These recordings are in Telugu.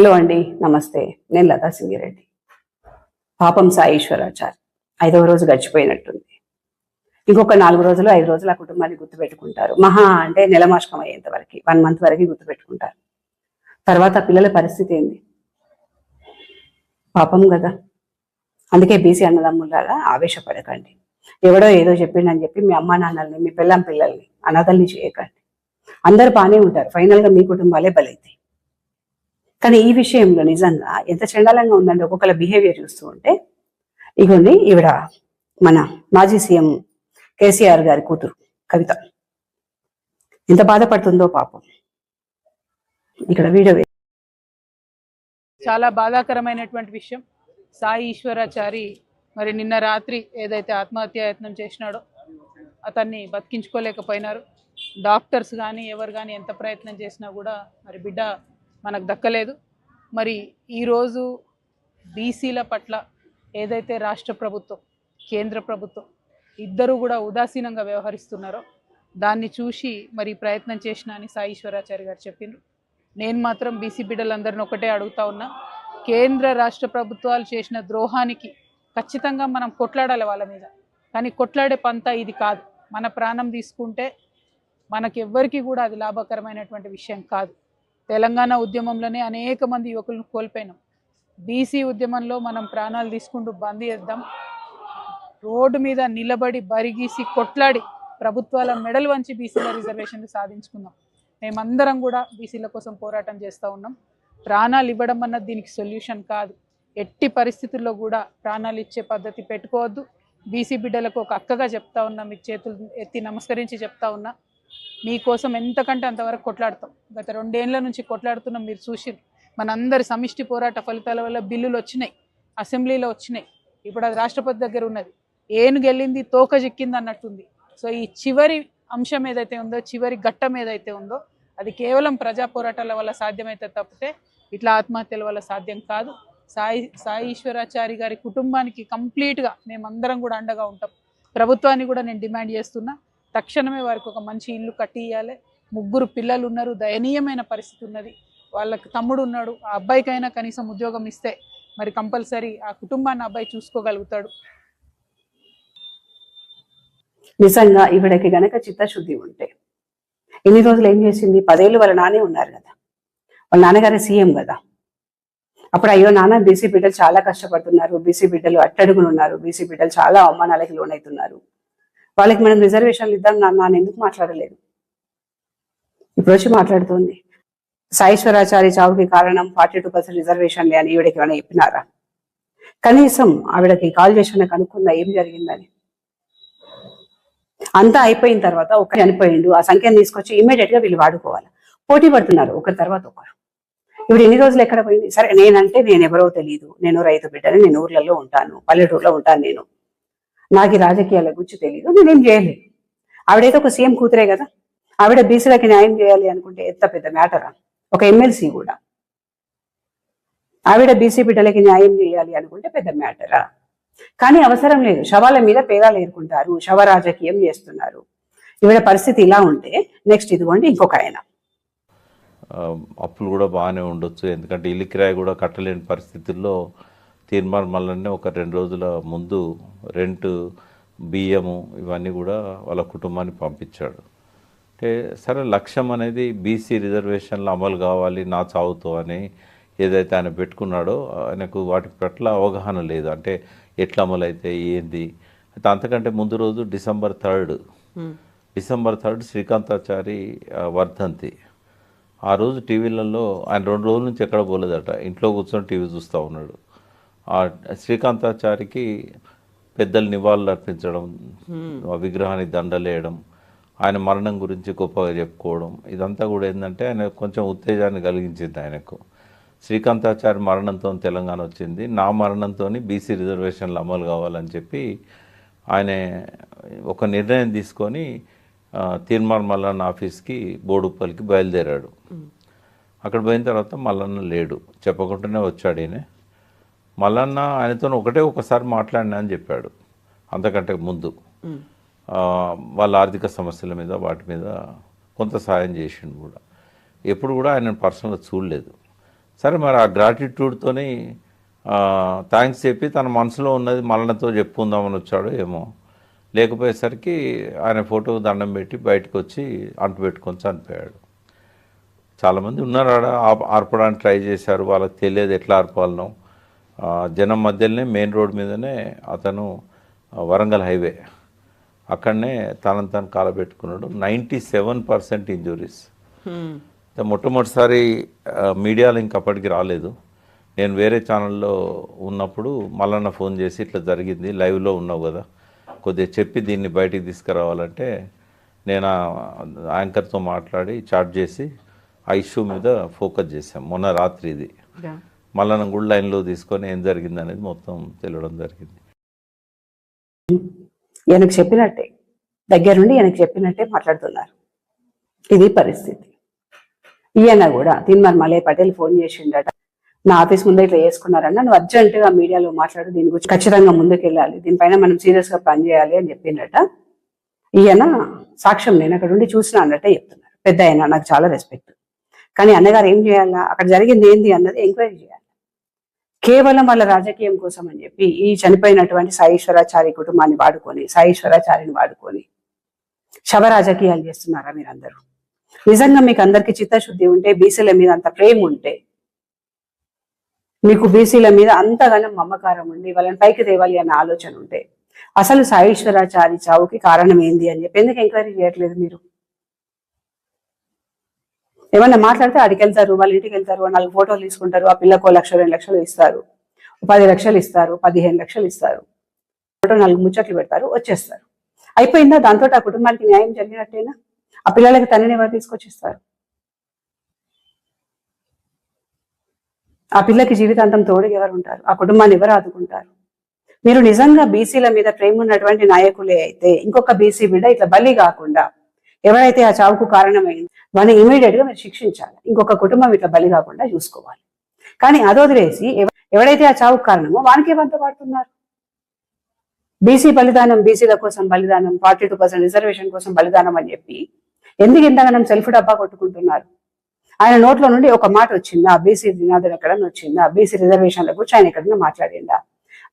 హలో అండి నమస్తే. నేను లతా సింగిరెడ్డి. పాపం సాయేశ్వరాచారి ఐదవ రోజు గడిచిపోయినట్టుంది. ఇంకొక నాలుగు రోజులు ఐదు రోజులు ఆ కుటుంబాన్ని గుర్తుపెట్టుకుంటారు. మహా అంటే నెలమాషకం అయ్యేంత వరకు వన్ మంత్ వరకు గుర్తుపెట్టుకుంటారు. తర్వాత పిల్లల పరిస్థితి ఏంది? పాపం కదా. అందుకే బీసీ అన్నదమ్ములాగా ఆవేశపడకండి. ఎవడో ఏదో చెప్పిండని చెప్పి మీ అమ్మా నాన్నల్ని మీ పిల్లం పిల్లల్ని అనాథల్ని చేయకండి. అందరు బాగానే ఉంటారు. ఫైనల్గా మీ కుటుంబాలే బలైతాయి. కానీ ఈ విషయంలో నిజంగా ఎంత చండాలంగా ఉందంటే ఒక్కొక్కల బిహేవియర్ చూస్తూ ఉంటే ఇగోండి ఈవిడ మన మాజీ సీఎం కేసీఆర్ గారి కూతురు కవిత. ఎంత బాధపడుతుందో పాపం. ఇక్కడ వీడియో చాలా బాధాకరమైనటువంటి విషయం. సాయి ఈశ్వరాచారి మరి నిన్న రాత్రి ఏదైతే ఆత్మహత్యాయత్నం చేసినాడో అతన్ని బతికించుకోలేకపోయినారు. డాక్టర్స్ కానీ ఎవరు కానీ ఎంత ప్రయత్నం చేసినా కూడా మరి బిడ్డ మనకు దక్కలేదు. మరి ఈరోజు బీసీల పట్ల ఏదైతే రాష్ట్ర ప్రభుత్వం కేంద్ర ప్రభుత్వం ఇద్దరు కూడా ఉదాసీనంగా వ్యవహరిస్తున్నారో దాన్ని చూసి మరి ప్రయత్నం చేసిన అని సాయిశ్వరాచారి గారు చెప్పిండ్రు. నేను మాత్రం బీసీ బిడ్డలందరిని ఒకటే అడుగుతా ఉన్నా కేంద్ర రాష్ట్ర ప్రభుత్వాలు చేసిన ద్రోహానికి ఖచ్చితంగా మనం కొట్లాడాలి వాళ్ళ మీద. కానీ కొట్లాడే పంత ఇది కాదు. మన ప్రాణం తీసుకుంటే మనకెవ్వరికి కూడా అది లాభకరమైనటువంటి విషయం కాదు. తెలంగాణ ఉద్యమంలోనే అనేక మంది యువకులను కోల్పోయినాం. బీసీ ఉద్యమంలో మనం ప్రాణాలు తీసుకుంటూ బంద్ చేద్దాం. రోడ్డు మీద నిలబడి బరిగీసి కొట్లాడి ప్రభుత్వాల మెడలు వంచి బీసీల రిజర్వేషన్లు సాధించుకుందాం. మేమందరం కూడా బీసీల కోసం పోరాటం చేస్తూ ఉన్నాం. ప్రాణాలు ఇవ్వడం అన్నది దీనికి సొల్యూషన్ కాదు. ఎట్టి పరిస్థితుల్లో కూడా ప్రాణాలు ఇచ్చే పద్ధతి పెట్టుకోవద్దు. బీసీ బిడ్డలకు ఒక అక్కగా చెప్తా ఉన్నా మీకు చేతులు ఎత్తి నమస్కరించి చెప్తా ఉన్నా. మీకోసం ఎంతకంటే అంతవరకు కొట్లాడతాం. గత రెండేళ్ళ నుంచి కొట్లాడుతున్నాం మీరు చూసి మనందరి సమిష్టి పోరాట ఫలితాల వల్ల బిల్లులు వచ్చినాయి. అసెంబ్లీలో వచ్చినాయి. ఇప్పుడు అది రాష్ట్రపతి దగ్గర ఉన్నది. ఏను వెళ్ళింది తోక చిక్కింది అన్నట్టుంది. సో ఈ చివరి అంశం ఏదైతే ఉందో చివరి ఘట్టం ఏదైతే ఉందో అది కేవలం ప్రజా పోరాటాల వల్ల సాధ్యమైతే తప్పితే ఇట్లా ఆత్మహత్యల వల్ల సాధ్యం కాదు. సాయి సాయి ఈశ్వరాచారి గారి కుటుంబానికి కంప్లీట్గా మేమందరం కూడా అండగా ఉంటాం. ప్రభుత్వాన్ని కూడా నేను డిమాండ్ చేస్తున్నా. తక్షణమే వారికి ఒక మంచి ఇల్లు కట్టియాలి ముగ్గురు పిల్లలు ఉన్నారు దయనీయమైన పరిస్థితి ఉన్నది. వాళ్ళకి తమ్ముడు ఉన్నాడు ఆ అబ్బాయికైనా కనీసం ఉద్యోగం ఇస్తే మరి కంపల్సరీ ఆ కుటుంబాన్ని అబ్బాయి చూసుకోగలుగుతాడు. నిజంగా ఈవిడకి గనక చిత్తశుద్ధి ఉంటే ఎన్ని రోజులు ఏం చేసింది? పదేళ్ళు వాళ్ళ నానే ఉన్నారు కదా. వాళ్ళ నాన్నగారే సీఎం కదా. అప్పుడు అయ్యో నాన్న బీసీ బిడ్డలు చాలా కష్టపడుతున్నారు. బీసీ బిడ్డలు అట్టడుగులు ఉన్నారు బీసీ బిడ్డలు చాలా అవమానాలకి లోనవుతున్నారు వాళ్ళకి మనం రిజర్వేషన్లు ఇద్దాం నాన్న ఎందుకు మాట్లాడలేదు? ఇప్పుడు వచ్చి మాట్లాడుతుంది. సాయేశ్వరాచారి చావుకి కారణం ఫార్టీ టూ పర్సెంట్ రిజర్వేషన్లే అని ఈవిడకి ఏమైనా చెప్పినారా? కనీసం ఆవిడకి కాల్ చేసిన కనుక్కుందా ఏం జరిగిందని? అంతా అయిపోయిన తర్వాత ఒక చనిపోయిండు. ఆ సంఖ్యను తీసుకొచ్చి ఇమీడియట్గా వీళ్ళు వాడుకోవాలి. పోటీ పడుతున్నారు ఒకరి తర్వాత ఒకరు. ఇప్పుడు ఎన్ని రోజులు ఎక్కడ పోయింది? సరే నేనంటే నేను ఎవరో తెలియదు నేను రైతు బిడ్డని నేను ఊర్లలో ఉంటాను పల్లెటూరులో ఉంటాను నేను. నాకు ఈ రాజకీయాల గురించి తెలియదు నేనేం చేయలేదు. ఆవిడైతే ఒక సీఎం కూతురే కదా. ఆవిడ బీసీలకి న్యాయం చేయాలి అనుకుంటే ఎంత పెద్ద మ్యాటరా? ఒక ఎమ్మెల్సీ కూడా. ఆవిడ బీసీ బిడ్డలకి న్యాయం చేయాలి అనుకుంటే పెద్ద మ్యాటరా? కానీ అవసరం లేదు. శవాల మీద పేదాలు ఏరుకుంటారు శవ రాజకీయం చేస్తున్నారు. ఈవిడ పరిస్థితి ఇలా ఉంటే నెక్స్ట్ ఇదిగోండి ఇంకొక ఆయన. అప్పులు కూడా బాగానే ఉండొచ్చు. ఎందుకంటే ఇల్లు కిరాయి కూడా కట్టలేని పరిస్థితుల్లో తీర్మానం మళ్ళీ ఒక రెండు రోజుల ముందు రెంట్ బియ్యము ఇవన్నీ కూడా వాళ్ళ కుటుంబాన్ని పంపించాడు. అంటే సరే లక్ష్యం అనేది బీసీ రిజర్వేషన్లు అమలు కావాలి నా చావుతో అని ఏదైతే ఆయన పెట్టుకున్నాడో ఆయనకు వాటి పట్ల అవగాహన లేదు. అంటే ఎట్లా అమలు అయితే ఏంది? అయితే అంతకంటే ముందు రోజు December third. December third Srikanthachari వర్ధంతి. ఆ రోజు టీవీలలో ఆయన రెండు రోజుల నుంచి ఎక్కడ పోలేదట. ఇంట్లో కూర్చొని టీవీ చూస్తూ ఉన్నాడు. ఆ శ్రీకాంతాచారికి పెద్దలు నివాళులు అర్పించడం ఆ విగ్రహానికి దండలేయడం ఆయన మరణం గురించి గొప్పగా చెప్పుకోవడం ఇదంతా కూడా ఏంటంటే ఆయన కొంచెం ఉత్తేజాన్ని కలిగించింది ఆయనకు. శ్రీకాంతాచారి మరణంతో తెలంగాణ వచ్చింది. నా మరణంతో బీసీ రిజర్వేషన్లు అమలు కావాలని చెప్పి ఆయన ఒక నిర్ణయం తీసుకొని తీర్మాన్ మల్లన్న ఆఫీస్కి బోడుప్పల్కి బయలుదేరాడు. అక్కడ పోయిన తర్వాత మల్లన్న లేడు. చెప్పకుండానే వచ్చాడు ఈయన. మల్లన్న ఆయనతో ఒకటే ఒకసారి మాట్లాడినా అని చెప్పాడు. అంతకంటే ముందు. వాళ్ళ ఆర్థిక సమస్యల మీద వాటి మీద కొంత సాయం చేసిండు కూడా. ఎప్పుడు కూడా ఆయన పర్సనల్గా చూడలేదు. సరే మరి ఆ గ్రాటిట్యూడ్తోని థ్యాంక్స్ చెప్పి తన మనసులో ఉన్నది మల్లనతో చెప్పుకుందామని వచ్చాడు ఏమో. లేకపోయేసరికి ఆయన ఫోటోకు దండం పెట్టి బయటకు వచ్చి అంటు పెట్టుకొని చనిపోయాడు. చాలామంది ఉన్నారు ఆడ ఆప- ఆర్పడానికి ట్రై చేశారు. వాళ్ళకి తెలియదు ఎట్లా ఆర్పాలనో. జనం మధ్యలోనే మెయిన్ రోడ్ మీదనే అతను వరంగల్ హైవే. అక్కడనే తనను తను కాలబెట్టుకున్నాడు. Ninety seven percent injuries. మొట్టమొదటిసారి మీడియాలో ఇంక అప్పటికి రాలేదు. నేను వేరే ఛానల్లో ఉన్నప్పుడు మల్లన్న ఫోన్ చేసి ఇట్లా జరిగింది లైవ్లో ఉన్నావు కదా కొద్దిగా చెప్పి దీన్ని బయటికి తీసుకురావాలంటే నేను ఆ యాంకర్తో మాట్లాడి చాట్ చేసి ఆ ఇష్యూ మీద ఫోకస్ చేశాం. మొన్న రాత్రి ఇది మళ్ళా గుడ్ లైన్లో తీసుకొని ఏం జరిగింది అనేది మొత్తం తెలియడం జరిగింది. ఈయనకు చెప్పినట్టే దగ్గరుండి ఈయనకు చెప్పినట్టే మాట్లాడుతున్నారు. ఇది పరిస్థితి. ఈయన కూడా తిన్మర్ మలే పటేల్ ఫోన్ చేసిండట నా ఆఫీస్ ముందే ఇట్లా చేసుకున్నారన్న నువ్వు అర్జెంటుగా మీడియాలో మాట్లాడు దీని గురించి ఖచ్చితంగా ముందుకు వెళ్ళాలి దీనిపైన మనం సీరియస్గా పనిచేయాలి అని చెప్పిండట. ఈయన సాక్ష్యం నేను అక్కడ ఉండి చూసిన అన్నట్టే చెప్తున్నారు. పెద్ద ఆయన నాకు చాలా రెస్పెక్ట్. కానీ అన్నగారు ఏం చేయాలా? అక్కడ జరిగింది ఏంది అన్నది ఎంక్వైరీ చేయాలి. కేవలం వాళ్ళ రాజకీయం కోసం అని చెప్పి ఈ చనిపోయినటువంటి సాయేశ్వరాచారి కుటుంబాన్ని వాడుకొని సాయేశ్వరాచారిని వాడుకొని శవ రాజకీయాలు చేస్తున్నారా మీరందరూ? నిజంగా మీకు అందరికి చిత్తశుద్ధి ఉంటే బీసీల మీద అంత ప్రేమ ఉంటే మీకు బీసీల మీద అంతగానం మమకారం ఉండి వాళ్ళని పైకి తేవాలి అనే ఆలోచన ఉంటే అసలు సాయేశ్వరాచారి చావుకి కారణం ఏంది అని చెప్పి ఎందుకు ఎంక్వైరీ చేయట్లేదు మీరు? ఏమన్నా మాట్లాడితే అడిగి వెళ్తారు వాళ్ళ ఇంటికి వెళ్తారు నాలుగు ఫోటోలు తీసుకుంటారు ఆ పిల్లకు లక్ష రెండు లక్షలు ఇస్తారు. పది లక్షలు ఇస్తారు పదిహేను లక్షలు ఇస్తారు. ఫోటో నాలుగు ముచ్చట్లు పెడతారు వచ్చేస్తారు. అయిపోయిందా? దాంతో ఆ కుటుంబానికి న్యాయం జరిగినట్టేనా? ఆ పిల్లలకి తనని ఎవరు తీసుకొచ్చిస్తారు? ఆ పిల్లకి జీవితాంతం తోడుగా ఎవరు ఉంటారు? ఆ కుటుంబాన్ని ఎవరు ఆదుకుంటారు? మీరు నిజంగా బీసీల మీద ప్రేమ ఉన్నటువంటి నాయకులే అయితే ఇంకొక బీసీ బిడ్డ ఇట్లా బలి కాకుండా ఎవరైతే ఆ చావుకు కారణమైంది వాళ్ళని ఇమీడియట్గా మీరు శిక్షించాలి. ఇంకొక కుటుంబం ఇట్లా బలి కాకుండా చూసుకోవాలి. కానీ అది వదిలేసి ఎవడైతే ఆ చావుకు కారణమో వానికి వంత పడుతున్నారు బీసీ బలిదానం బీసీల కోసం బలిదానం ఫార్టీ టూ పర్సెంట్ రిజర్వేషన్ కోసం బలిదానం అని చెప్పి ఎందుకు ఇంతగానం సెల్ఫ్ డబ్బా కొట్టుకుంటున్నారు? ఆయన నోట్లో నుండి ఒక మాట వచ్చిందా? బీసీ నినాదం ఎక్కడన్నా వచ్చిందా? బీసీ రిజర్వేషన్ల గురించి ఆయన ఎక్కడన్నా మాట్లాడిందా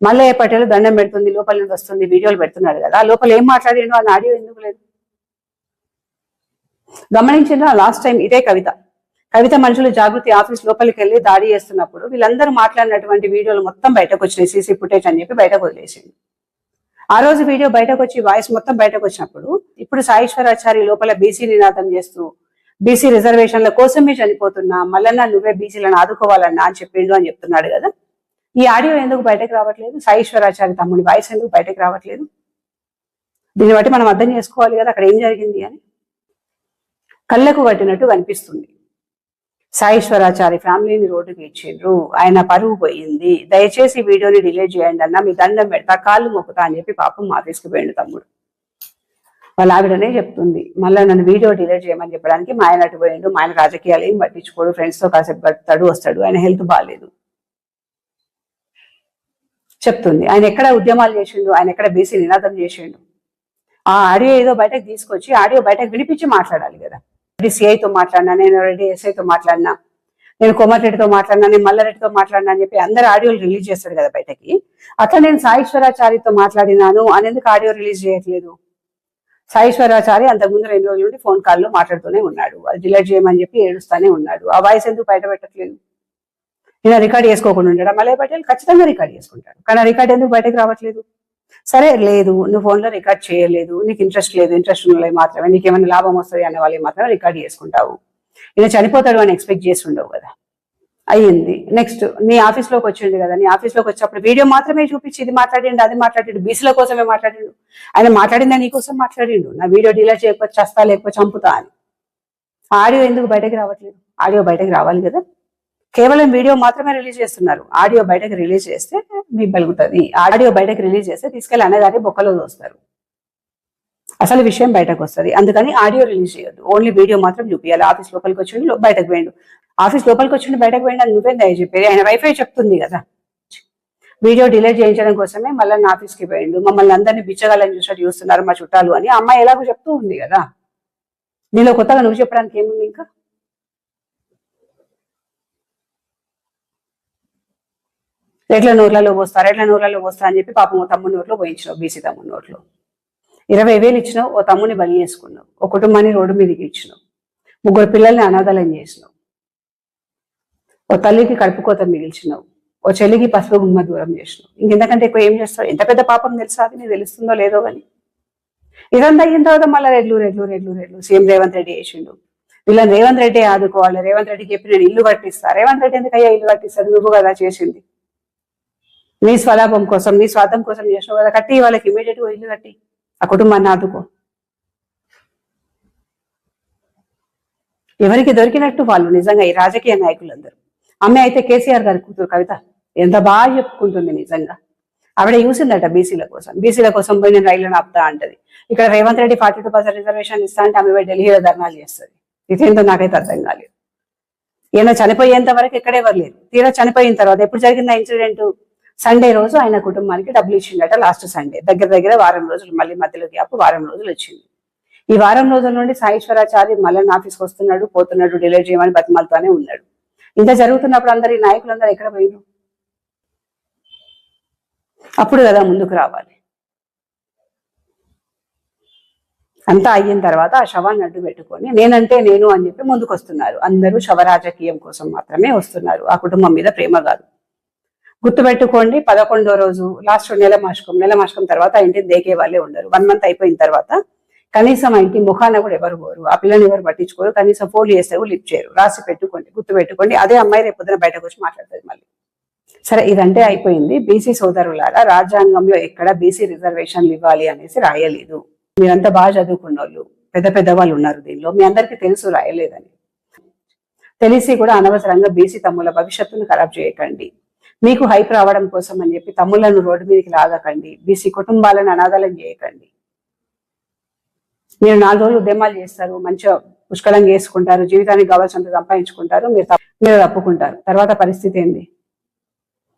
మల్లయ్య పటేల్ దండం పెడుతుంది లోపల నుండి వస్తుంది వీడియోలు పెడుతున్నాడు కదా లోపల ఏం మాట్లాడిండో అని ఆడియో ఎందుకు లేదు? గమనించిన లాస్ట్ టైం ఇదే కవిత. కవిత మనుషులు జాగృతి ఆఫీస్ లోపలికి వెళ్ళి దాడి చేస్తున్నప్పుడు వీళ్ళందరూ మాట్లాడినటువంటి వీడియోలు మొత్తం బయటకు వచ్చినాయి సీసీ ఫుటేజ్ అని చెప్పి బయటకు వదిలేసింది. ఆ రోజు వీడియో బయటకు వచ్చి వాయిస్ మొత్తం బయటకు వచ్చినప్పుడు ఇప్పుడు సాయేశ్వరాచారి లోపల బీసీ నినాదం చేస్తూ బీసీ రిజర్వేషన్ల కోసమే చనిపోతున్నా మల్లన్న నువ్వే బీసీలను ఆదుకోవాలన్నా అని చెప్పిండు అని చెప్తున్నాడు కదా. ఈ ఆడియో ఎందుకు బయటకు రావట్లేదు? సాయేశ్వరాచారి తమ్ముడి వాయిస్ ఎందుకు బయటకు రావట్లేదు? దీన్ని బట్టి మనం అర్థం చేసుకోవాలి కదా అక్కడ ఏం జరిగింది అని. కళ్ళకు కట్టినట్టు కనిపిస్తుంది. సాయేశ్వరాచారి ఫ్యామిలీని రోడ్డుకి ఇచ్చిండ్రు. ఆయన పరువు పోయింది. దయచేసి వీడియోని డిలే చేయండి అన్న మీ దండం పెడతా కాళ్ళు మొక్కుతా అని చెప్పి పాపం మా తీసుకుపోయిండు తమ్ముడు. వాళ్ళ ఆవిడనే చెప్తుంది మళ్ళీ నన్ను వీడియో డిలే చేయమని చెప్పడానికి మా ఆయన అటు పోయిండు మా ఆయన రాజకీయాలు ఏం పట్టించుకోడు ఫ్రెండ్స్తో కాసేపు గడుపుతాడు వస్తాడు ఆయన హెల్త్ బాగాలేదు చెప్తుంది. ఆయన ఎక్కడ ఉద్యమాలు చేసిండు ఆయన ఎక్కడ బీసీ నినాదం చేసిండు? ఆ ఆడియో ఏదో బయటకు తీసుకొచ్చి ఆడియో బయటకు వినిపించి మాట్లాడాలి కదా. రెడ్డి సిఐతో మాట్లాడినా నేను రెడ్డి ఎస్ఐతో మాట్లాడినా నేను కోమటిరెడ్డితో మాట్లాడినా నేను మల్లారెడ్డితో మాట్లాడినా అని చెప్పి అందరు ఆడియోలు రిలీజ్ చేస్తాడు కదా బయటకి. అట్లా నేను సాయేశ్వరాచారితో మాట్లాడినాను అనేందుకు ఆడియో రిలీజ్ చేయట్లేదు? సాయేశ్వరాచారి అంతకుముందు రెండు రోజుల నుండి ఫోన్ కాల్లో మాట్లాడుతూనే ఉన్నాడు. అది డిలీట్ చేయమని చెప్పి ఏడుస్తూనే ఉన్నాడు. ఆ వాయిస్ ఎందుకు బయట పెట్టట్లేదు? నేను రికార్డ్ చేసుకోకుండా ఉండడం. మలయ పటేల్ ఖచ్చితంగా రికార్డ్ చేసుకుంటాడు. కానీ ఆ రికార్డ్ ఎందుకు బయటకు రావట్లేదు? సరే లేదు నువ్వు ఫోన్లో రికార్డ్ చేయలేదు నీకు ఇంట్రెస్ట్ లేదు ఇంట్రెస్ట్ ఉన్న మాత్రమే నీకు ఏమైనా లాభం వస్తుంది అనే వాళ్ళు మాత్రమే రికార్డ్ చేసుకుంటావు. ఈయన చనిపోతాడు అని ఎక్స్పెక్ట్ చేసి ఉండవు కదా. అయ్యింది. నెక్స్ట్ నీ ఆఫీస్లోకి వచ్చిండు కదా. నీ ఆఫీస్లోకి వచ్చినప్పుడు వీడియో మాత్రమే చూపించి ఇది మాట్లాడిండు అది మాట్లాడిండు బీసీల కోసమే మాట్లాడిండు. ఆయన మాట్లాడిందా నీ కోసం మాట్లాడిండు? నా వీడియో డీలర్ చేయకపోతే చస్తా లేకపోతే చంపుతా అని. ఆడియో ఎందుకు బయటకు రావట్లేదు? ఆడియో బయటకు రావాలి కదా. కేవలం వీడియో మాత్రమే రిలీజ్ చేస్తున్నారు. ఆడియో బయటకు రిలీజ్ చేస్తే మీకు బలుగుతుంది. ఆడియో బయటకు రిలీజ్ చేస్తే తీసుకెళ్ళి అనేదాన్ని బొక్కలో దోస్తారు. అసలు విషయం బయటకు వస్తుంది. అందుకని ఆడియో రిలీజ్ చేయొద్దు. ఓన్లీ వీడియో మాత్రం చూపించాలి ఆఫీస్ లోపలికి వచ్చిండి బయటకు పోయిండు. ఆఫీస్ లోపలికి వచ్చిండి బయటకు వేయండి అని నువ్వేం దయ చెప్పేది? ఆయన వైఫై చెప్తుంది కదా. వీడియో డిలే చేయించడం కోసమే మళ్ళీ నా ఆఫీస్కి పోయిండు. మమ్మల్ని అందరినీ బిచ్చగాలని చూసినట్టు చూస్తున్నారు మా చుట్టాలు అని. అమ్మాయి ఎలాగో చెప్తూ ఉంది కదా. నీలో కొత్తగా నువ్వు చెప్పడానికి ఏముంది ఇంకా? ఎట్ల నూర్లలో పోస్తారు ఎట్ల నూర్లలో పోస్తారు అని చెప్పి పాపం ఓ తమ్ముని నోట్లో పోయించినావు బీసీ తమ్ముని నోట్లో. ఇరవై వేలు ఇచ్చినావు ఓ తమ్ముని బలి చేసుకున్నావు ఓ కుటుంబాన్ని రోడ్డు మీదకి ఇచ్చినావు ముగ్గురు పిల్లల్ని అనాథాలం చేసినావు. ఓ తల్లికి కడుపుకోత మిగిల్చినావు ఓ చెల్లికి పసుపు గుమ్మ దూరం చేసినావు. ఇంకెంతకంటే ఎక్కువ ఏం చేస్తావు? ఎంత పెద్ద పాపం తెలుసా అది? నీకు తెలుస్తుందో లేదో కానీ ఇదంతా అయిన తర్వాత మళ్ళీ రెడ్లు రెడ్లు రెడ్లు రెడ్లు. సీఎం రేవంత్ రెడ్డి చేసిండు. వీళ్ళని రేవంత్ రెడ్డి ఆదుకోవాలి. రేవంత్ రెడ్డికి చెప్పి నేను ఇల్లు కట్టిస్తా. రేవంత్ రెడ్డి ఎందుకయ్యా ఇల్లు కట్టిస్తాడు? నువ్వు కదా చేసింది. నీ స్వలాభం కోసం నీ స్వార్థం కోసం చేసినావు కదా కట్టి వాళ్ళకి ఇమీడియట్గా ఇల్లు కట్టి ఆ కుటుంబాన్ని ఆదుకో. ఎవరికి దొరికినట్టు వాళ్ళు నిజంగా ఈ రాజకీయ నాయకులందరూ. అమ్మాయి అయితే కేసీఆర్ గారి కూతురు కవిత ఎంత బాగా చెప్పుకుంటుంది నిజంగా. ఆవిడ చూసిందట బీసీల కోసం బీసీల కోసం పోయి నేను రైళ్ళను ఆపుతా అంటది. ఇక్కడ Revanth Reddy forty two percent reservation ఇస్తా అంటే ఆమె ఢిల్లీలో ధర్నాలు చేస్తుంది. ఇదేంటో నాకైతే అర్థం కాలేదు. ఈయన చనిపోయేంత వరకు ఎక్కడే ఎవరు లేరు. తీరా చనిపోయిన తర్వాత ఎప్పుడు జరిగింది ఇన్సిడెంట్ సండే రోజు ఆయన కుటుంబానికి డబ్బులు ఇచ్చిండట లాస్ట్ సండే దగ్గర దగ్గర వారం రోజులు మళ్ళీ మధ్యలో గ్యాప్ వారం రోజులు వచ్చింది. ఈ వారం రోజుల నుండి సాయేశ్వరాచారి మళ్ళీ ఆఫీస్కి వస్తున్నాడు పోతున్నాడు డిలే చేయమని బతిమాలతోనే ఉన్నాడు. ఇంత జరుగుతున్నప్పుడు అందరు ఈ నాయకులందరూ ఎక్కడ పోయినారు అప్పుడు కదా ముందుకు రావాలి. అంతా అయిన తర్వాత ఆ శవాన్ని అడ్డు పెట్టుకొని నేనంటే నేను అని చెప్పి ముందుకు వస్తున్నారు అందరూ శవ రాజకీయం కోసం మాత్రమే వస్తున్నారు. ఆ కుటుంబం మీద ప్రేమ కాదు. గుర్తుపెట్టుకోండి పదకొండో రోజు లాస్ట్ నెల మాసకం నెల మాసకం తర్వాత ఆ ఇంటిని దేకే వాళ్ళే ఉండరు. వన్ మంత్ అయిపోయిన తర్వాత కనీసం ఆ ఇంటి ముఖాన కూడా ఎవరు పోరు. ఆ పిల్లని ఎవరు పట్టించుకోరు. కనీసం ఫోన్ చేస్తే లిఫ్ట్ చేయరు. రాసి పెట్టుకోండి గుర్తు పెట్టుకోండి అదే అమ్మాయి రేపు పొద్దున బయటకు వచ్చి మాట్లాడుతుంది మళ్ళీ. సరే ఇదంటే అయిపోయింది. బీసీ సోదరులారా రాజ్యాంగంలో ఎక్కడ బీసీ రిజర్వేషన్లు ఇవ్వాలి అనేసి రాయలేదు. మీరంతా బాగా చదువుకున్న వాళ్ళు పెద్ద పెద్ద వాళ్ళు ఉన్నారు దీనిలో. మీ అందరికీ తెలుసు రాయలేదని. తెలిసి కూడా అనవసరంగా బీసీ తమ్ముల భవిష్యత్తును ఖరాబ్ చేయకండి. మీకు హైప్ రావడం కోసం అని చెప్పి తమ్ములను రోడ్డు మీదకి లాగకండి. బీసీ కుటుంబాలను అనాథాలను చేయకండి. మీరు నాలుగు రోజులు ఉద్యమాలు చేస్తారు మంచిగా పుష్కలంగా చేసుకుంటారు జీవితానికి కావాల్సినంత సంపాదించుకుంటారు మీరు మీరు తప్పుకుంటారు. తర్వాత పరిస్థితి ఏంది?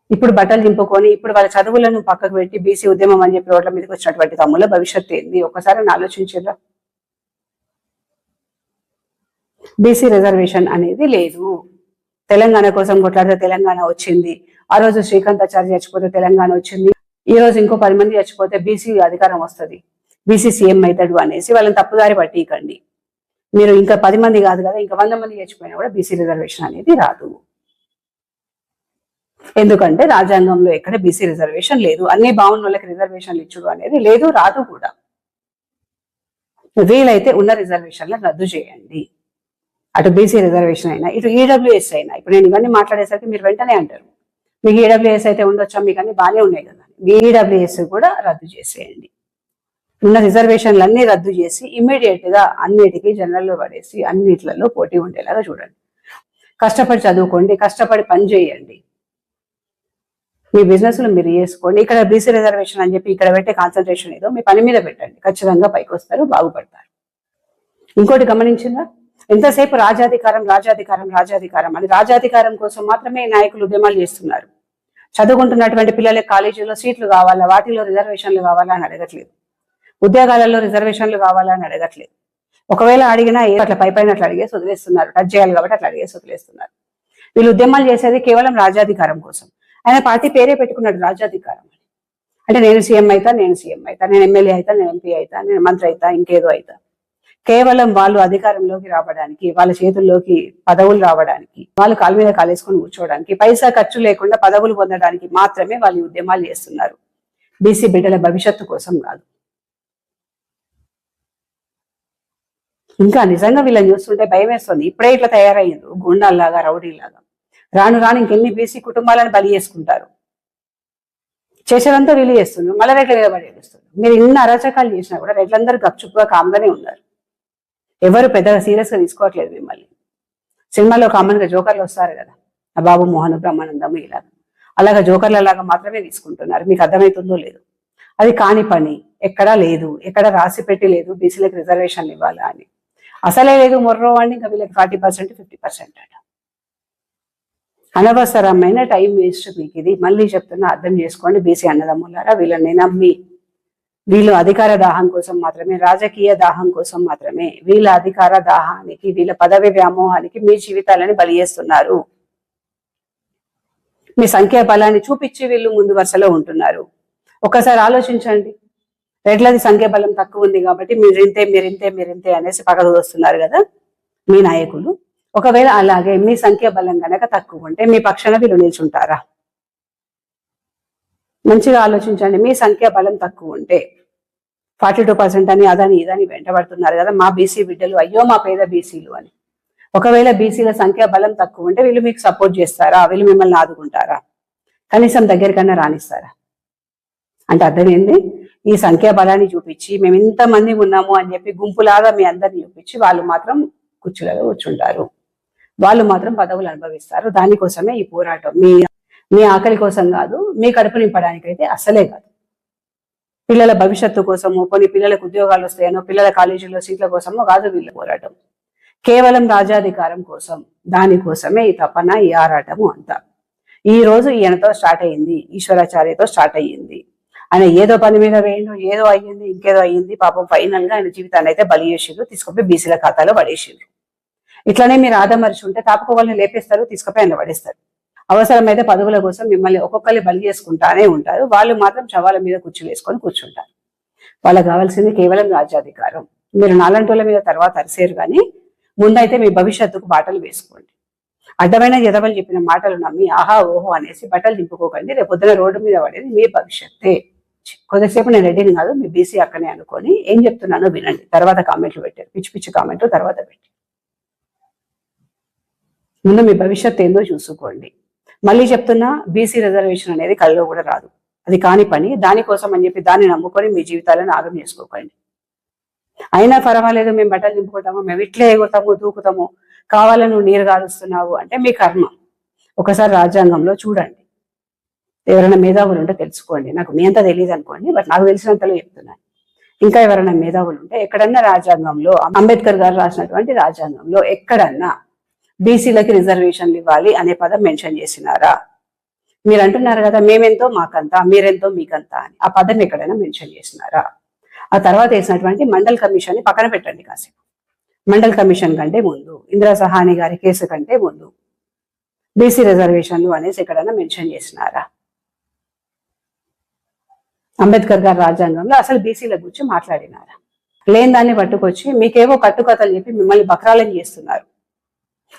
ఇప్పుడు బట్టలు దింపుకొని ఇప్పుడు వాళ్ళ చదువులను పక్కకు పెట్టి బీసీ ఉద్యమం అని చెప్పి రోడ్ల మీదకి వచ్చినటువంటి తమ్ముల భవిష్యత్తు ఏంది? ఒక్కసారి ఆలోచించారా బీసీ రిజర్వేషన్ అనేది లేదు. తెలంగాణ కోసం కొట్లాడితే తెలంగాణ వచ్చింది. ఆ రోజు శ్రీకాంతాచారి చచ్చిపోతే తెలంగాణ వచ్చింది. ఈ రోజు ఇంకో పది మంది చచ్చిపోతే బీసీ అధికారం వస్తుంది. బీసీ సీఎం అవుతాడు అనేసి వాళ్ళని తప్పుదారి పట్టికండి. మీరు ఇంకా పది మంది కాదు కదా ఇంకా వంద మంది చచ్చిపోయినా కూడా బీసీ రిజర్వేషన్ అనేది రాదు. ఎందుకంటే రాజ్యాంగంలో ఎక్కడ బీసీ రిజర్వేషన్ లేదు. అన్ని బాగున్న వాళ్ళకి రిజర్వేషన్లు ఇచ్చుడు అనేది లేదు రాదు కూడా. వీలైతే ఉన్న రిజర్వేషన్లను రద్దు చేయండి. అటు బీసీ రిజర్వేషన్ అయినా ఇటు ఈడబ్ల్యూఎస్ అయినా. ఇప్పుడు నేను ఇవన్నీ మాట్లాడేసరికి మీరు వెంటనే అంటారు. మీకు ఈడబ్ల్యూఎస్ అయితే ఉండొచ్చా? మీకు అన్ని బాగానే ఉన్నాయి కదా. ఈడబ్ల్యూఎస్ కూడా రద్దు చేసేయండి. ఉన్న రిజర్వేషన్లు అన్ని రద్దు చేసి ఇమ్మీడియట్గా అన్నిటికీ జనరల్లో పడేసి అన్నిట్లలో పోటీ ఉండేలాగా చూడండి. కష్టపడి చదువుకోండి కష్టపడి పని చేయండి. మీ బిజినెస్లో మీరు చేసుకోండి. ఇక్కడ బీసీ రిజర్వేషన్ అని చెప్పి ఇక్కడ పెట్టే కాన్సన్ట్రేషన్ ఏదో మీ పని మీద పెట్టండి. ఖచ్చితంగా పైకి వస్తారు బాగుపడతారు. ఇంకోటి గమనించిందా? ఎంతసేపు రాజాధికారం రాజాధికారం రాజాధికారం అని రాజాధికారం కోసం మాత్రమే నాయకులు ఉద్యమాలు చేస్తున్నారు. చదువుకుంటున్నటువంటి పిల్లలకి కాలేజీలో సీట్లు కావాలా? వాటిలో రిజర్వేషన్లు కావాలా అని అడగట్లేదు. ఉద్యోగాలలో రిజర్వేషన్లు కావాలా అని అడగట్లేదు. ఒకవేళ అడిగినా ఏ అట్లా పై పైన అట్లా అడిగేసి వదిలేస్తున్నారు టచ్ చేయాలి కాబట్టి అట్లా అడిగేసి వదిలేస్తున్నారు వీళ్ళు ఉద్యమాలు చేసేది కేవలం రాజాధికారం కోసం. ఆయన పార్టీ పేరే పెట్టుకున్నాడు రాజాధికారం అని. అంటే నేను సీఎం అవుతా నేను సీఎం అవుతా నేను ఎమ్మెల్యే అవుతా నేను ఎంపీ అవుతా నేను మంత్రి అవుతా ఇంకేదో అవుతా కేవలం వాళ్ళు అధికారంలోకి రావడానికి వాళ్ళ చేతుల్లోకి పదవులు రావడానికి వాళ్ళు కాలు మీద కాలేసుకొని కూర్చోవడానికి పైసా ఖర్చు లేకుండా పదవులు పొందడానికి మాత్రమే వాళ్ళు ఉద్యమాలు చేస్తున్నారు. బీసీ బిడ్డల భవిష్యత్తు కోసం కాదు. ఇంకా నిజంగా వీళ్ళని చూస్తుంటే భయం వేస్తుంది. ఇప్పుడే ఇట్లా తయారయ్యారు గుండాల్లాగా రౌడీలాగా రాను రాను ఇంకెన్ని బీసీ కుటుంబాలను బలి చేసుకుంటారు? చేసేదంతా వీలు చేస్తున్నారు. మళ్ళీ రెట్ల మీద పడి ఏడుస్తున్నారు మీరు ఇన్ని అరాచకాలు చేసినా కూడా రెట్లందరూ గప్చుప్పుగా కామ్గానే ఉన్నారు. ఎవరు పెద్దగా సీరియస్గా తీసుకోవట్లేదు మిమ్మల్ని. సినిమాలో కామన్గా జోకర్లు వస్తారు కదా. ఆ బాబు మోహన్ బ్రహ్మానందము ఇలాగా అలాగా జోకర్ల లాగా మాత్రమే తీసుకుంటున్నారు. మీకు అర్థమవుతుందో లేదు. అది కాని పని. ఎక్కడా లేదు. ఎక్కడ రాసి పెట్టి లేదు. బీసీలకు రిజర్వేషన్లు ఇవ్వాలా అని. అసలే లేదు మొర్రో వాడిని ఇంకా వీళ్ళకి ఫార్టీ పర్సెంట్ ఫిఫ్టీ పర్సెంట్ అట. అనవసరమైన టైం వేస్ట్ మీకు ఇది. మళ్ళీ చెప్తున్నా అర్థం చేసుకోండి. బీసీ అన్నదమ్ములారా వీళ్ళని నమ్మి వీళ్ళు అధికార దాహం కోసం మాత్రమే రాజకీయ దాహం కోసం మాత్రమే వీళ్ళ అధికార దాహానికి వీళ్ళ పదవి వ్యామోహానికి మీ జీవితాలని బలి చేస్తున్నారు. మీ సంఖ్యా బలాన్ని చూపించి వీళ్ళు ముందు వరుసలో ఉంటున్నారు. ఒకసారి ఆలోచించండి. రెడ్లది సంఖ్యాబలం తక్కువ ఉంది కాబట్టి మీరు ఇంతే మీరింతే అనేసి పగలు వస్తున్నారు కదా మీ నాయకులు. ఒకవేళ అలాగే మీ సంఖ్యాబలం కనుక తక్కువ ఉంటే మీ పక్షాన వీళ్ళు నిల్చుంటారా? మంచిగా ఆలోచించండి. మీ సంఖ్యాబలం తక్కువ ఉంటే ఫార్టీ టూ పర్సెంట్ అని అదని ఇదని వెంటబడుతున్నారు కదా మా బీసీ బిడ్డలు అయ్యో మా పేద బీసీలు అని. ఒకవేళ బీసీల సంఖ్యా బలం తక్కువ ఉంటే వీళ్ళు మీకు సపోర్ట్ చేస్తారా? వీళ్ళు మిమ్మల్ని ఆదుకుంటారా? కనీసం దగ్గరికన్నా రాణిస్తారా అంటే అర్థం ఏంది ఈ సంఖ్యా బలాన్ని చూపించి మేము ఇంతమంది ఉన్నాము అని చెప్పి గుంపులాగా మీ అందరిని చూపించి వాళ్ళు మాత్రం కుర్చీలలో కూర్చుంటారు. వాళ్ళు మాత్రం పదవులు అనుభవిస్తారు. దానికోసమే ఈ పోరాటం. మీ మీ ఆకలి కోసం కాదు మీ కడుపు నింపడానికైతే అసలే కాదు. పిల్లల భవిష్యత్తు కోసము కొన్ని పిల్లలకు ఉద్యోగాలు వస్తాయనో పిల్లల కాలేజీలో సీట్ల కోసమో కాదు వీళ్ళ పోరాటం. కేవలం రాజాధికారం కోసం దానికోసమే ఈ తపన ఈ ఆరాటము అంతా. ఈ రోజు ఈయనతో స్టార్ట్ అయ్యింది ఈశ్వరాచార్యతో స్టార్ట్ అయ్యింది. ఆయన ఏదో పని మీద వేయండు ఏదో అయ్యింది ఇంకేదో అయ్యింది పాపం ఫైనల్గా ఆయన జీవితాన్ని అయితే బలి చేసిండ్రు తీసుకుపోయి బీసీల ఖాతాలో పడేసిండ్రు. ఇట్లానే మీరు ఆదమరిచి ఉంటే తాపకోవాలని లేపేస్తారు తీసుకుపోయి ఆయన పడేస్తారు. అవసరమైతే పదవుల కోసం మిమ్మల్ని ఒక్కొక్కరిని బలి చేసుకుంటానే ఉంటారు. వాళ్ళు మాత్రం శవాల మీద కూర్చు వేసుకొని కూర్చుంటారు. వాళ్ళకి కావాల్సింది కేవలం రాజ్యాధికారం. మీరు నాలంటోళ్ళ మీద తర్వాత అరిసేరు కానీ ముందైతే మీ భవిష్యత్తుకు బాటలు వేసుకోండి. అడ్డమైన ఎదవలు చెప్పిన మాటలు నమ్మి ఆహా ఓహో అనేసి బట్టలు దింపుకోకండి. రేపు పొద్దున రోడ్డు మీద పడేది మీ భవిష్యత్తే. కొద్దిసేపు నేను రెడీని కాదు మీ బీసీ అక్కనే అనుకొని ఏం చెప్తున్నానో వినండి. తర్వాత కామెంట్లు పెట్టారు. పిచ్చి పిచ్చి కామెంట్లు తర్వాత పెట్టి ముందు మీ భవిష్యత్తు ఏందో చూసుకోండి. మళ్ళీ చెప్తున్నా బీసీ రిజర్వేషన్ అనేది కళ్ళలో కూడా రాదు. అది కాని పని దానికోసం అని చెప్పి దాన్ని నమ్ముకొని మీ జీవితాలను ఆగం చేసుకోకండి. అయినా పర్వాలేదు మేము బట్టలు నింపుకుంటాము మేము ఇట్లే ఎగుతాము దూకుతాము కావాలని నువ్వు నీరు కాలుస్తున్నావు అంటే మీ కర్మ. ఒకసారి రాజ్యాంగంలో చూడండి. ఎవరైనా మేధావులు ఉంటే తెలుసుకోండి. నాకు మీ అంతా తెలియదు అనుకోండి బట్ నాకు తెలిసినంతలో చెప్తున్నాను ఇంకా ఎవరైనా మేధావులు ఉంటే ఎక్కడన్నా రాజ్యాంగంలో అంబేద్కర్ గారు రాసినటువంటి రాజ్యాంగంలో ఎక్కడన్నా బీసీలకి రిజర్వేషన్లు ఇవ్వాలి అనే పదం మెన్షన్ చేసినారా? మీరు అంటున్నారు కదా మేమెంతో మాకంతా మీరెంతో మీకంతా అని. ఆ పదం ఎక్కడైనా మెన్షన్ చేసినారా? ఆ తర్వాత వేసినటువంటి మండల్ కమిషన్ పక్కన పెట్టండి కాసేపు. మండల్ కమిషన్ కంటే ముందు ఇందిరా సహాని గారి కేసు కంటే ముందు బీసీ రిజర్వేషన్లు అనేసి ఎక్కడైనా మెన్షన్ చేసినారా? అంబేద్కర్ గారి రాజ్యాంగంలో అసలు బీసీల గురించి మాట్లాడినారా? లేని దాన్ని పట్టుకొచ్చి మీకేవో కట్టుకథలు చెప్పి మిమ్మల్ని బక్రాలం చేస్తున్నారు.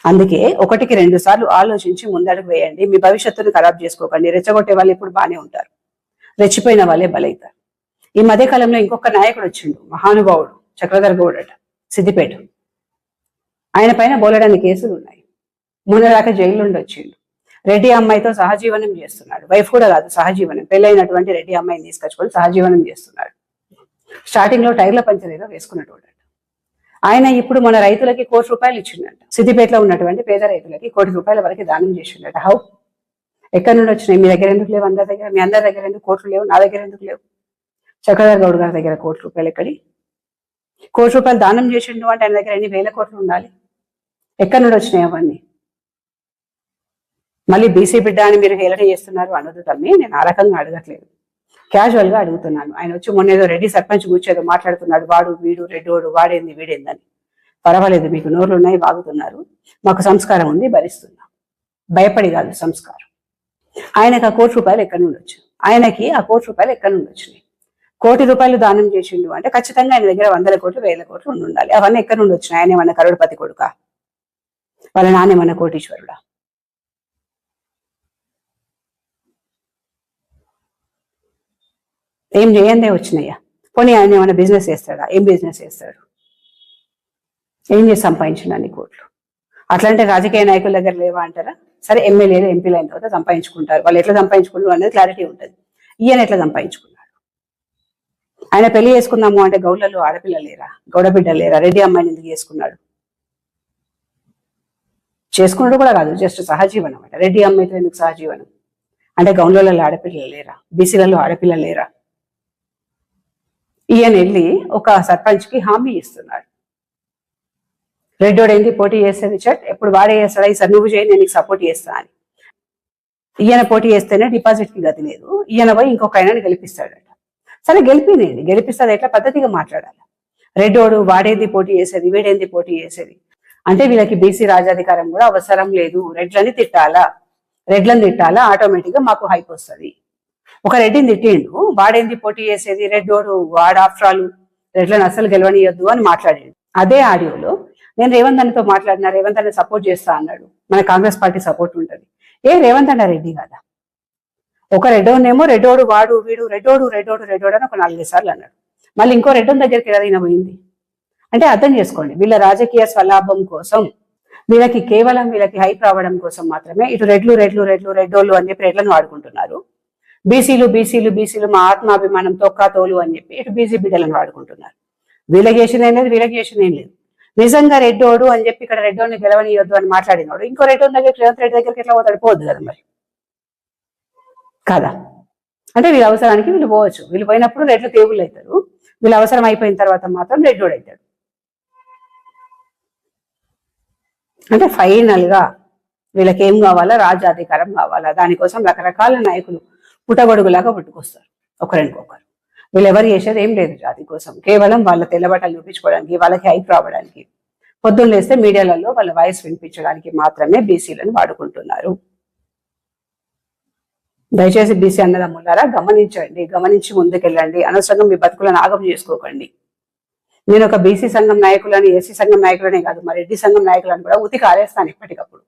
అందుకే ఒకటికి రెండు సార్లు ఆలోచించి ముందడుగు వేయండి. మీ భవిష్యత్తును ఖరాబ్ చేసుకోకండి. రెచ్చగొట్టే వాళ్ళు ఇప్పుడు బాగానే ఉంటారు. రెచ్చిపోయిన వాళ్ళే బలైతారు. ఈ మధ్య కాలంలో ఇంకొక నాయకుడు వచ్చిండు. మహానుభావుడు చక్రధర్ గౌడ్ అట సిద్దిపేట. ఆయన పైన బోలెడన్ని కేసులు ఉన్నాయి. మొన్నదాకా జైలు నుండి వచ్చిండు. రెడ్డి అమ్మాయితో సహజీవనం చేస్తున్నాడు. వైఫ్ కూడా కాదు సహజీవనం. పెళ్ళైనటువంటి రెడ్డి అమ్మాయిని తీసుకొచ్చుకొని సహజీవనం చేస్తున్నాడు. స్టార్టింగ్లో టైర్ల పంచర్ ఏదో వేసుకున్నట్టు ఆయన ఇప్పుడు మన రైతులకి కోటి రూపాయలు ఇచ్చిండట. సిద్దిపేటలో ఉన్నటువంటి పేద రైతులకి కోటి రూపాయల వరకు దానం చేసిండట. హౌ? ఎక్కడి నుండి వచ్చినాయి? మీ దగ్గర ఎందుకు లేవు? అందరి దగ్గర? మీ అందరి దగ్గర ఎందుకు కోట్లు లేవు? నా దగ్గర ఎందుకు లేవు? చక్రధర్ గౌడ్ గారి దగ్గర కోటి రూపాయలు ఎక్కడి? కోటి రూపాయలు దానం చేసిండు అంటే ఆయన దగ్గర ఎన్ని వేల కోట్లు ఉండాలి? ఎక్కడి నుండి వచ్చినాయి అవన్నీ? మళ్ళీ బీసీ బిడ్డ అని మీరు హేళన చేస్తున్నారు అనదు తమ్మి నేను ఆ రకంగా అడగట్లేదు. క్యాజువల్గా అడుగుతున్నాను. ఆయన వచ్చి మొన్న ఏదో రెడ్డి సర్పంచ్ కూర్చోదో మాట్లాడుతున్నాడు. వాడు వీడు రెడ్డోడు వాడేంది వీడేందని. పర్వాలేదు మీకు నోర్లు ఉన్నాయి వాగుతున్నారు. మాకు సంస్కారం ఉంది భరిస్తున్నాం. భయపడి కాదు సంస్కారం. ఆయనకు ఆ కోటి రూపాయలు ఎక్కడి నుండి వచ్చు ఆయనకి ఆ కోటి రూపాయలు ఎక్కడి నుండి వచ్చినాయి? కోటి రూపాయలు దానం చేసిండు అంటే ఖచ్చితంగా ఆయన దగ్గర వందల కోట్లు వేల కోట్లు ఉండి ఉండాలి. అవన్నీ ఎక్కడి నుండి వచ్చినాయి? ఆయన ఏమన్నా కరుడుపతి కొడుక? వాళ్ళ నాన్నేమన్నా కోటీశ్వరుడా? ఏం చేయందే వచ్చినాయా పోనీ ఆయన ఏమైనా బిజినెస్ చేస్తాడా? ఏం బిజినెస్ చేస్తాడు? ఏం చేసి సంపాదించిన అన్ని కోట్లు? అట్లాంటి రాజకీయ నాయకుల దగ్గర లేవా అంటారా? సరే ఎమ్మెల్యేలు ఎంపీలు అయిన తర్వాత సంపాదించుకుంటారు. వాళ్ళు ఎట్లా సంపాదించుకున్నారు అనేది క్లారిటీ ఉంటుంది. ఈయన ఎట్లా సంపాదించుకున్నాడు? ఆయన పెళ్ళి చేసుకుందాము అంటే గౌడ్లలో ఆడపిల్ల లేరా? గౌడబిడ్డ లేరా? రెడ్డి అమ్మాయిని ఎందుకు చేసుకున్నాడు? చేసుకున్నాడు కూడా కాదు జస్ట్ సహజీవనం అంట. రెడ్డి అమ్మాయితో ఎందుకు సహజీవనం? అంటే గౌన్లలో ఆడపిల్లలు లేరా? బీసీలలో ఆడపిల్లలు లేరా? ఈయన వెళ్ళి ఒక సర్పంచ్కి హామీ ఇస్తున్నాడు. రెడ్డోడు ఏంది పోటీ చేసేది చట్ ఎప్పుడు వాడే చేస్తాడా? ఈసారి నువ్వు చేయి నేను నీకు సపోర్ట్ చేస్తా అని. ఈయన పోటీ చేస్తేనే డిపాజిట్కి గతి లేదు. ఈయన పోయి ఇంకొక ఆయనని గెలిపిస్తాడట. సరే గెలిపినేది. గెలిపిస్తాడు ఎట్లా పద్ధతిగా మాట్లాడాలి? రెడ్డోడు వాడేది పోటీ చేసేది వీడేంది పోటీ చేసేది? అంటే వీళ్ళకి బీసీ రాజాధికారం కూడా అవసరం లేదు. రెడ్లని తిట్టాలా? రెడ్లను తిట్టాలా? ఆటోమేటిక్గా మాకు హైప్ వస్తుంది. ఒక రెడ్డిని తిట్టిండు. వాడేంది పోటీ చేసేది? రెడ్డోడు వాడు ఆఫ్టర్ ఆల్ రెడ్లను అసలు గెలవనియొద్దు అని మాట్లాడిండు. అదే ఆడియోలో నేను రేవంత్ అన్నతో మాట్లాడినా రేవంత్ అన్న సపోర్ట్ చేస్తా అన్నాడు. మన కాంగ్రెస్ పార్టీ సపోర్ట్ ఉంటుంది. ఏ రేవంత్ అన్న రెడ్డి కదా? ఒక రెడ్డోనేమో రెడ్డోడు వాడు వీడు రెడ్డోడు రెడ్డోడు రెడ్డోడు అని ఒక నాలుగైదు సార్లు అన్నాడు. మళ్ళీ ఇంకో రెడ్డోన్ దగ్గరికి ఏదైనా పోయింది? అంటే అర్థం చేసుకోండి. వీళ్ళ రాజకీయ స్వలాభం కోసం వీళ్ళకి కేవలం వీళ్ళకి హైప్ రావడం కోసం మాత్రమే ఇటు రెడ్లు రెడ్లు రెడ్లు రెడ్డోళ్ళు అని చెప్పి రెడ్లను వాడుకుంటున్నారు. బీసీలు బీసీలు బీసీలు మా ఆత్మాభిమానం తొక్కా తోలు అని చెప్పి ఇటు బీసీ బిడ్డలను వాడుకుంటున్నారు. వీళ్ళకి ఏం లేదు వీళ్ళకి ఏం లేదు. నిజంగా రెడ్డోడు అని చెప్పి ఇక్కడ రెడ్డోని గెలవనియొద్దు అని మాట్లాడినోడు. ఇంకో రెడ్డో దగ్గర రేవంత్ రెడ్డి దగ్గరికి ఎట్లా పోతాడు? పోవద్దు కదా మరి. కాదా. అంటే వీళ్ళ అవసరానికి వీళ్ళు పోవచ్చు. వీళ్ళు పోయినప్పుడు రెడ్లు తేగులు అవుతారు. వీళ్ళ అవసరం అయిపోయిన తర్వాత మాత్రం రెడ్డోడు అవుతాడు. అంటే ఫైనల్గా వీళ్ళకి ఏం కావాలా? రాజ్యాధికారం కావాలా? దానికోసం రకరకాల నాయకులు పుట్టగొడుగులాగా పుట్టుకొస్తారు ఒకరికొకరు వీళ్ళు ఎవరు చేసేది ఏం లేదు జాతి కోసం. కేవలం వాళ్ళ తెల్లబట్టలు చూపించుకోవడానికి వాళ్ళకి హైప్ రావడానికి. పొద్దున్న లేస్తే మీడియాలలో వాళ్ళ వాయిస్ వినిపించడానికి మాత్రమే బీసీలను వాడుకుంటున్నారు. దయచేసి బీసీ అన్నదమ్ములారా గమనించండి గమనించి ముందుకెళ్ళండి. అనవసరంగా మీ బతుకులను ఆగం చేసుకోకండి. నేను ఒక బీసీ సంఘం నాయకులని ఏసీ సంఘం నాయకులనే కాదు మరి రెడ్డి సంఘం నాయకులను కూడా ఉతికి ఆరేస్తాను ఎప్పటికప్పుడు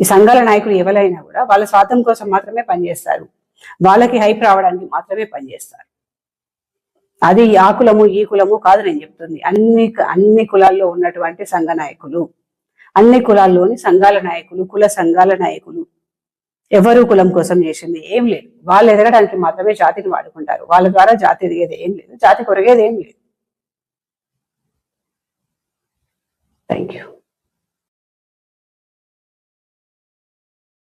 ఈ సంఘాల నాయకులు ఎవరైనా కూడా వాళ్ళ స్వార్థం కోసం మాత్రమే పనిచేస్తారు. వాళ్ళకి హైప్ రావడానికి మాత్రమే పనిచేస్తారు. అది ఆ కులము ఈ కులము కాదు నేను చెప్తుంది. అన్ని అన్ని కులాల్లో ఉన్నటువంటి సంఘ నాయకులు అన్ని కులాల్లోని సంఘాల నాయకులు కుల సంఘాల నాయకులు ఎవరు కులం కోసం చేసింది ఏం లేదు. వాళ్ళు ఎదగడానికి మాత్రమే జాతిని వాడుకుంటారు. వాళ్ళ ద్వారా జాతి ఎదిగేది ఏం లేదు. జాతి కొరిగేది ఏం లేదు. Thank you